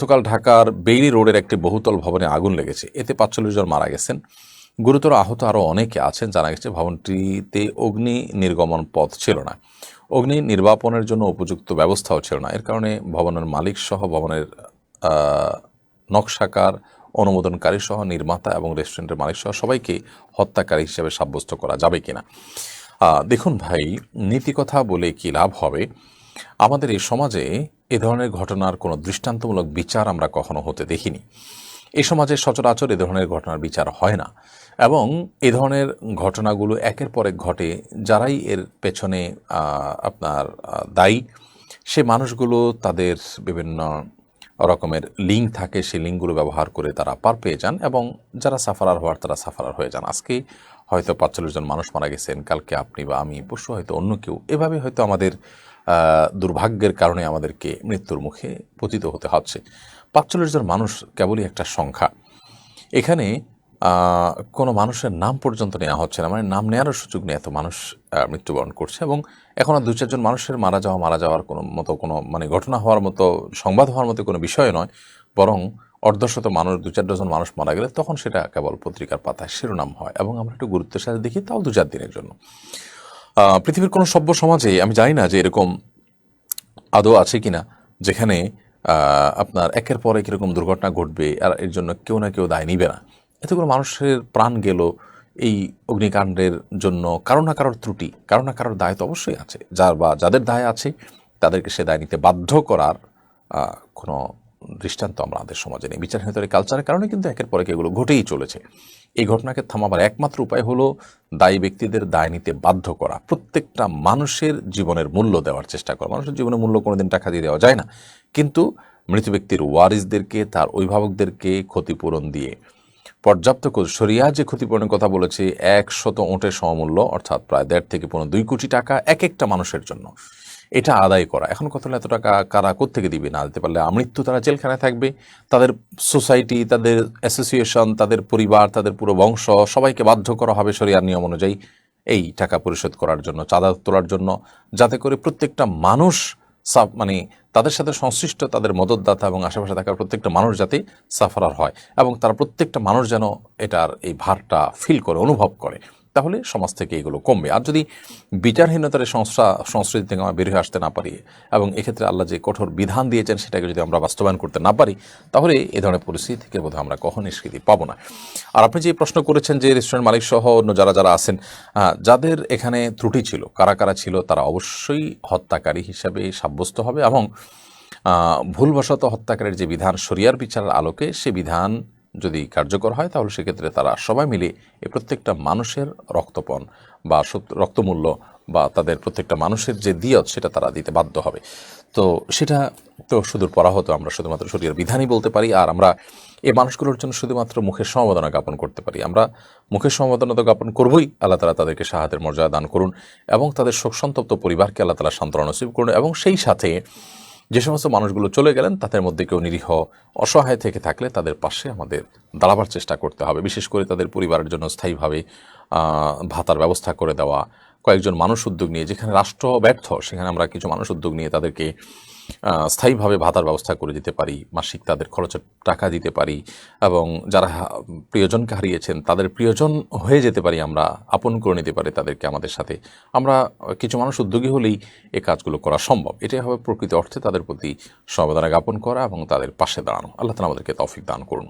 গতকাল ঢাকার বেইলি রোডের একটি বহুতল ভবনে আগুন লেগেছে। এতে পাঁচচল্লিশ জন মারা গেছেন। গুরুতর আহত আরও অনেকে আছেন, জানা গেছে ভবনটিতে অগ্নি নির্গমন পথ ছিল না। অগ্নি নির্বাপনের জন্য উপযুক্ত ব্যবস্থাও ছিল না। এর কারণে ভবনের মালিক সহ ভবনের নকশাকার, অনুমোদনকারী সহ নির্মাতা এবং রেস্টুরেন্টের মালিক সহ সবাইকে হত্যাকারী হিসেবে সাব্যস্ত করা যাবে কিনা। দেখুন ভাই, নীতি কথা বলে কি লাভ হবে? আমাদের এই সমাজে এ ধরনের ঘটনার কোনো দৃষ্টান্তমূলক বিচার আমরা কখনো হতে দেখিনি। এ সমাজে সচরাচর এ ধরনের ঘটনার বিচার হয় না এবং এ ধরনের ঘটনাগুলো একের পর এক ঘটে, যারাই এর পেছনে আপনার দায়ী, সে মানুষগুলো তাদের বিভিন্ন রকমের লিঙ্ক থাকে সেই লিঙ্কগুলো ব্যবহার করে তারা পার পেয়ে যান এবং যারা সাফারার হওয়ার তারা সাফারার হয়ে যান। আজকে হয়তো পাঁচচল্লিশ জন মানুষ মারা গেছেন, কালকে আপনি বা আমি, পরশু হয়তো অন্য কেউ। এভাবে হয়তো আমাদের দুর্ভাগ্যের কারণে আমাদেরকে মৃত্যুর মুখে পতিত হতে হচ্ছে। পাঁচচল্লিশ জন মানুষ কেবলই একটা সংখ্যা। এখানে কোনো মানুষের নাম পর্যন্ত নেওয়া হচ্ছে না। মানে নাম নেওয়ারও সুযোগ নেই এত মানুষ মৃত্যুবরণ করছে এবং এখন আর দু চারজন মানুষের মারা যাওয়া, মারা যাওয়ার কোনো মতো কোনো মানে ঘটনা হওয়ার মতো, সংবাদ হওয়ার মতো কোনো বিষয় নয়। বরং অর্ধশত মানুষ দু চার ডজন মানুষ মারা গেলে তখন সেটা কেবল পত্রিকার পাতায় শিরোনাম হয়। এবং আমরা একটু গুরুত্বের সাথে দেখি তাও দু চার দিনের জন্য। পৃথিবীর কোনো সভ্য সমাজে আমি জানি না যে এরকম আদৌ আছে কিনা, যেখানে আপনার একের পর এক এরকম দুর্ঘটনা ঘটবে আর এর জন্য কেউ না কেউ দায় নিবে না। এতে এতগুলো মানুষের প্রাণ গেল এই অগ্নিকাণ্ডের জন্য, কারও না কারোর ত্রুটি, কারও না কারোর দায় তো অবশ্যই আছে। যার বা যাদের দায় আছে, তাদেরকে সে দায় নিতে বাধ্য করার কোনো দৃষ্টান্ত আমরা আমাদের সমাজে নেই। বিচারহীনতার কালচারের কারণে কিন্তু একের পর এগুলো ঘটেই চলেছে। এই ঘটনাকে থামাবার একমাত্র উপায় হলো দায়ী ব্যক্তিদের দায় নিতে বাধ্য করা। প্রত্যেকটা মানুষের জীবনের মূল্য দেওয়ার চেষ্টা করা। মানুষের জীবনের মূল্য কোনোদিন টাকা দিয়ে দেওয়া যায় না। কিন্তু মৃত ব্যক্তির ওয়ারিসদেরকে, তার অভিভাবকদেরকে ক্ষতিপূরণ দিয়ে পর্যাপ্ত শরিয়া যে ক্ষতিপূরণের কথা বলেছে, একশত ওঁটের সমমূল্য, অর্থাৎ প্রায় দেড় থেকে পনেরো দুই কোটি টাকা এক একটা মানুষের জন্য। এটা আদায় করা। এখন কত এত টাকা কারা কোত্থেকে দিবে? না দিতে পারলে আমৃত্যু তারা জেলখানায় থাকবে। তাদের সোসাইটি, তাদের অ্যাসোসিয়েশন, তাদের পরিবার, তাদের পুরো বংশ, সবাইকে বাধ্য করা হবে শরিয়ার নিয়ম অনুযায়ী এই টাকা পরিশোধ করার জন্য, চাঁদা তোলার জন্য, যাতে করে প্রত্যেকটা মানুষ সাফ মানে তাদের সাথে সংশ্লিষ্ট, তাদের মদতদাতা এবং আশেপাশে থাকা প্রত্যেকটা মানুষ যাতে সাফারার হয় এবং তারা প্রত্যেকটা মানুষ যেন এটার এই ভারটা ফিল করে, অনুভব করে। তাহলে সমাজ থেকে এগুলো কমবে। আর যদি বিচারহীনতার সংস্থা, সংস্কৃতি থেকে আমরা বের হয়ে আসতে না পারি এবং এক্ষেত্রে আল্লাহ যে কঠোর বিধান দিয়েছেন সেটাকে যদি আমরা বাস্তবায়ন করতে না পারি, তাহলে এ ধরনের পরিস্থিতি থেকে বোধহয় আমরা কখন নিষ্কৃতি পাবো না। আর আপনি যে প্রশ্ন করেছেন যে রেস্টুরেন্ট মালিক সহ অন্য যারা যারা আছেন যাদের এখানে ত্রুটি ছিল, কারা কারা ছিল, তারা অবশ্যই হত্যাকারী হিসাবে সাব্যস্ত হবে এবং ভুলবশত হত্যাকারীর যে বিধান শরিয়ার বিচারের আলোকে সে বিধান যদি কার্যকর হয়, তাহলে সেক্ষেত্রে তারা সবাই মিলে এ প্রত্যেকটা মানুষের রক্তপণ বা রক্তমূল্য বা তাদের প্রত্যেকটা মানুষের যে দিয়ত, সেটা তারা দিতে বাধ্য হবে। তো সেটা তো সুদূর পরা হতো আমরা শুধুমাত্র শরীরের বিধানই বলতে পারি, আর আমরা এই মানুষগুলোর জন্য শুধুমাত্র মুখের সমবেদনা জ্ঞাপন করতে পারি। আমরা মুখের সমবেদনা তো জ্ঞাপন করবই। আল্লাহ তালা তাদেরকে সাহায্যের মর্যাদা দান করুন এবং তাদের শোক সন্তপ্ত পরিবারকে আল্লাহ তালা সান্ত্বনা নসিব করুন এবং সেই সাথে যে সমস্ত মানুষগুলো চলে গেলেন, তাদের মধ্যে কেউ নিরীহ, অসহায় থেকে থাকলে তাদের পাশে আমাদের দাঁড়াবার চেষ্টা করতে হবে। বিশেষ করে তাদের পরিবারের জন্য স্থায়ীভাবে ভাতার ব্যবস্থা করে দেওয়া, কয়েকজন মানুষ উদ্যোগ নিয়ে, যেখানে রাষ্ট্র ব্যর্থ, সেখানে আমরা কিছু মানুষ উদ্যোগ নিয়ে তাদেরকে স্থায়ীভাবে ভাতার ব্যবস্থা করে দিতে পারি, মাসিক তাদের খরচের টাকা দিতে পারি এবং যারা প্রিয়জনকে হারিয়েছেন, তাদের প্রিয়জন হয়ে যেতে পারি আমরা, আপন করে নিতে পারি তাদেরকে আমাদের সাথে। আমরা কিছু মানুষ উদ্যোগী হলেই এ কাজগুলো করা সম্ভব। এটাই হবে প্রকৃত অর্থে তাদের প্রতি সমবেদনা জ্ঞাপন করা এবং তাদের পাশে দাঁড়ানো। আল্লাহ তালা আমাদেরকে তফিক দান করুন।